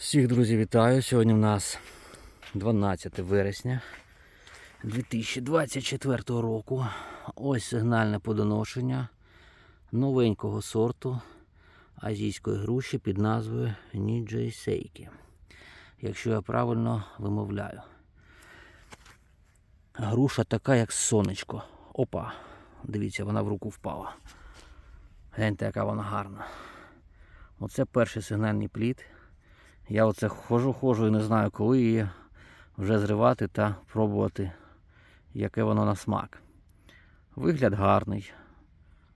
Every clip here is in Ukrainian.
Всіх друзі вітаю. Сьогодні в нас 12 вересня 2024 року. Ось сигнальне подоношення новенького сорту азійської груші під назвою Ніджей Сейкі. Якщо я правильно вимовляю. Груша така, як сонечко. Опа. Дивіться, вона в руку впала. Гляньте, яка вона гарна. Оце перший сигнальний плід. Я оце хожу, хожу і не знаю, коли її вже зривати та пробувати, яке воно на смак. Вигляд гарний,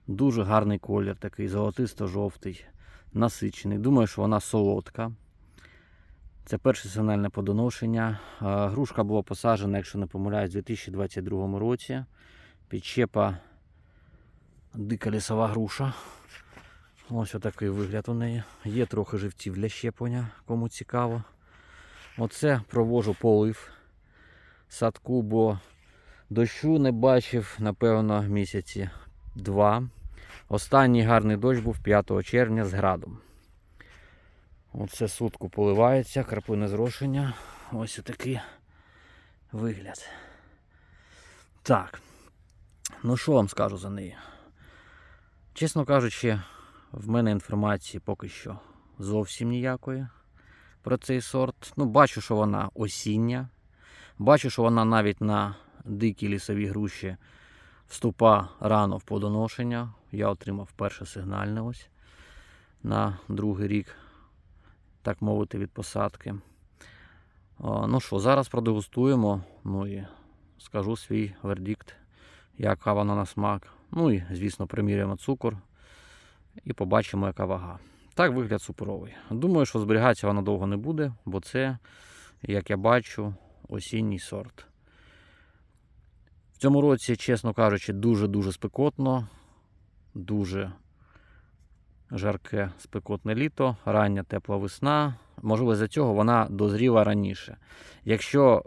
дуже гарний колір, такий золотисто-жовтий, насичений. Думаю, що вона солодка. Це перше сигнальне подоношення. Грушка була посаджена, якщо не помиляюсь, у 2022 році. Підчепа дика лісова груша. Ось отакий вигляд у неї. Є трохи живців для щеплення, кому цікаво. Оце провожу полив садку, бо дощу не бачив, напевно, місяці два. Останній гарний дощ був 5 червня з градом. Оце сутку поливається, краплине зрошення. Ось отакий вигляд. Так. Ну що вам скажу за неї? Чесно кажучи, в мене інформації поки що зовсім ніякої про цей сорт. Ну, бачу, що вона осіння. Бачу, що вона навіть на дикі лісові груші вступа рано в плодоношення. Я отримав перше сигнальне ось на другий рік, так мовити, від посадки. Ну що, зараз продегустуємо. Ну і скажу свій вердикт, яка вона на смак. Ну і, звісно, приміряємо цукор і побачимо, яка вага. Так, вигляд суперовий. Думаю, що зберігатися вона довго не буде, бо це, як я бачу, осінній сорт. В цьому році, чесно кажучи, дуже-дуже спекотно, дуже жарке спекотне літо, рання тепла весна. Можливо, за цього вона дозріла раніше. Якщо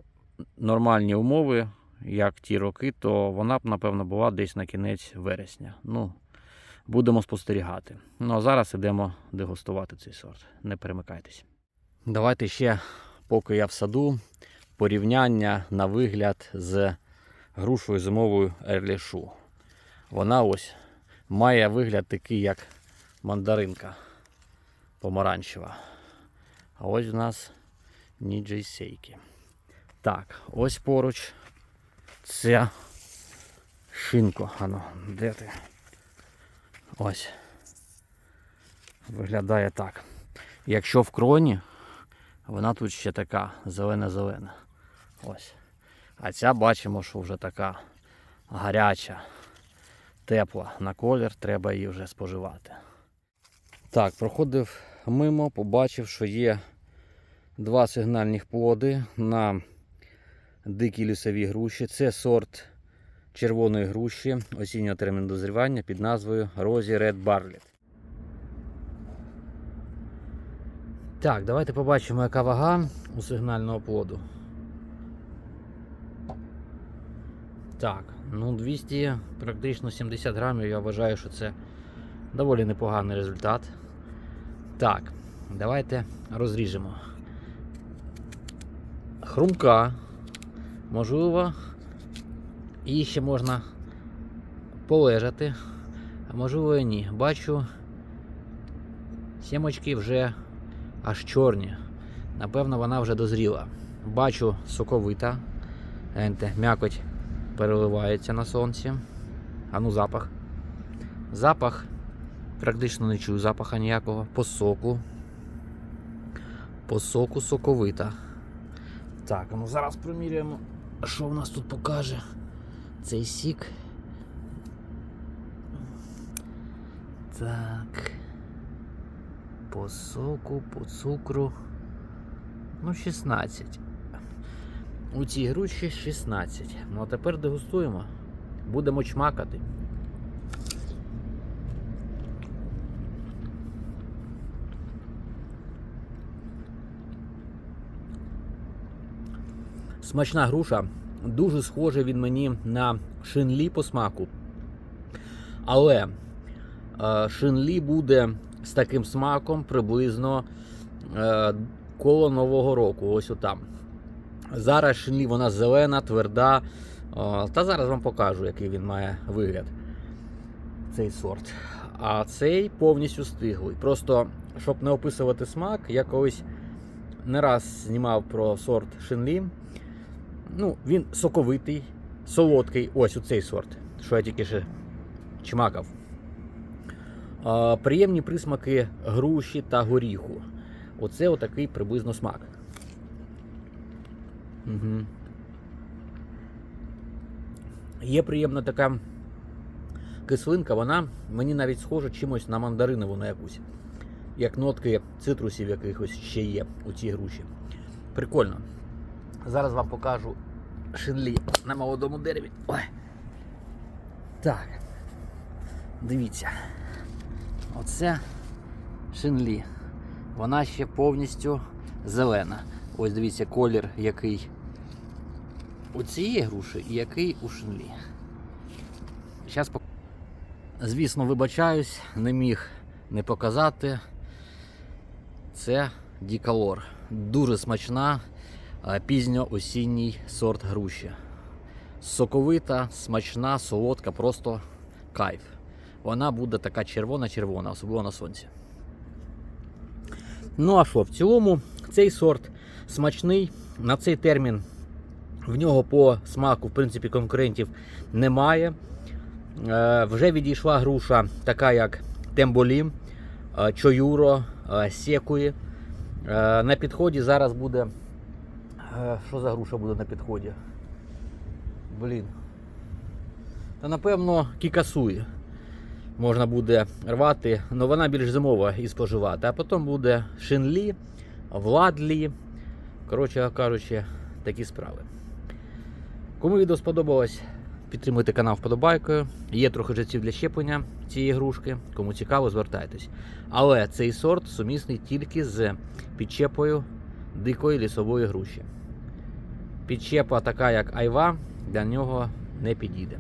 нормальні умови, як ті роки, то вона б, напевно, була десь на кінець вересня. Ну, будемо спостерігати. Ну а зараз ідемо дегустувати цей сорт. Не перемикайтесь. Давайте ще, поки я в саду, порівняння на вигляд з грушою зимовою ерлішу. Вона ось має вигляд такий, як мандаринка помаранчева. А ось у нас Ніджей Сейкі. Так, ось поруч це шинко. Ано, де ти? Ось. Виглядає так. Якщо в кроні, вона тут ще така зелена-зелена. Ось. А ця бачимо, що вже така гаряча, тепла на колір, треба її вже споживати. Так, проходив мимо, побачив, що є два сигнальних плоди на дикій лісовій груші. Це сорт червоної груші осіннього терміну дозрівання під назвою Розі Red Barlet. Так, давайте побачимо, яка вага у сигнального плоду. Так, ну 200, практично 70 грамів, я вважаю, що це доволі непоганий результат. Так, давайте розріжемо. Хрумка, можливо, її ще можна полежати, а можливо і ні. Бачу, сімочки вже аж чорні. Напевно, вона вже дозріла. Бачу соковита. М'якоть переливається на сонці. А ну запах. Запах. Практично не чую запаха ніякого. По соку. По соку соковита. Так, ну зараз приміряємо, що в нас тут покаже цей сік. Так. По соку, по цукру. Ну, 16. У цій груші 16. Ну а тепер дегустуємо. Будемо чмакати. Смачна груша. Дуже схоже він мені на шинлі по смаку. Але е, шинлі буде з таким смаком приблизно е, коло Нового року, ось отам. Зараз шинлі вона зелена, тверда. О, Та зараз вам покажу, який він має вигляд. Цей сорт. А цей повністю стиглий. Просто, щоб не описувати смак, я колись не раз знімав про сорт шинлі. Ну, він соковитий, солодкий. Ось у цей сорт, що я тільки ще чмакав. А, приємні присмаки груші та горіху. Оце отакий приблизно смак. Угу. Є приємна така кислинка, вона мені навіть схожа чимось на мандаринову на якусь. Як нотки цитрусів якихось ще є у цій груші. Прикольно. Зараз вам покажу шинлі на молодому дереві. Ой. Так. Дивіться. Оце шинлі. Вона ще повністю зелена. Ось дивіться колір, який у цієї груші і який у шинлі. Зараз пок... Звісно, вибачаюсь, не міг не показати. Це Дікалор. Дуже смачна пізньоосінній сорт груші. Соковита, смачна, солодка, просто кайф. Вона буде така червона-червона, особливо на сонці. Ну а що, в цілому цей сорт смачний. На цей термін в нього по смаку, в принципі, конкурентів немає. Е, вже відійшла груша, така як Темболі, е, Чоюро, е, Секуї. Е, на підході зараз буде. Е, що за груша буде на підході? Блін. Та напевно Кікасуї можна буде рвати, але вона більш зимова і споживати. А потім буде Шинлі, Владлі. Коротше кажучи, такі справи. Кому відео сподобалось, підтримуйте канал вподобайкою. Є трохи життів для щеплення цієї грушки. Кому цікаво, звертайтесь. Але цей сорт сумісний тільки з підчепою дикої лісової груші. Підчепа така, як айва, для нього не підійде.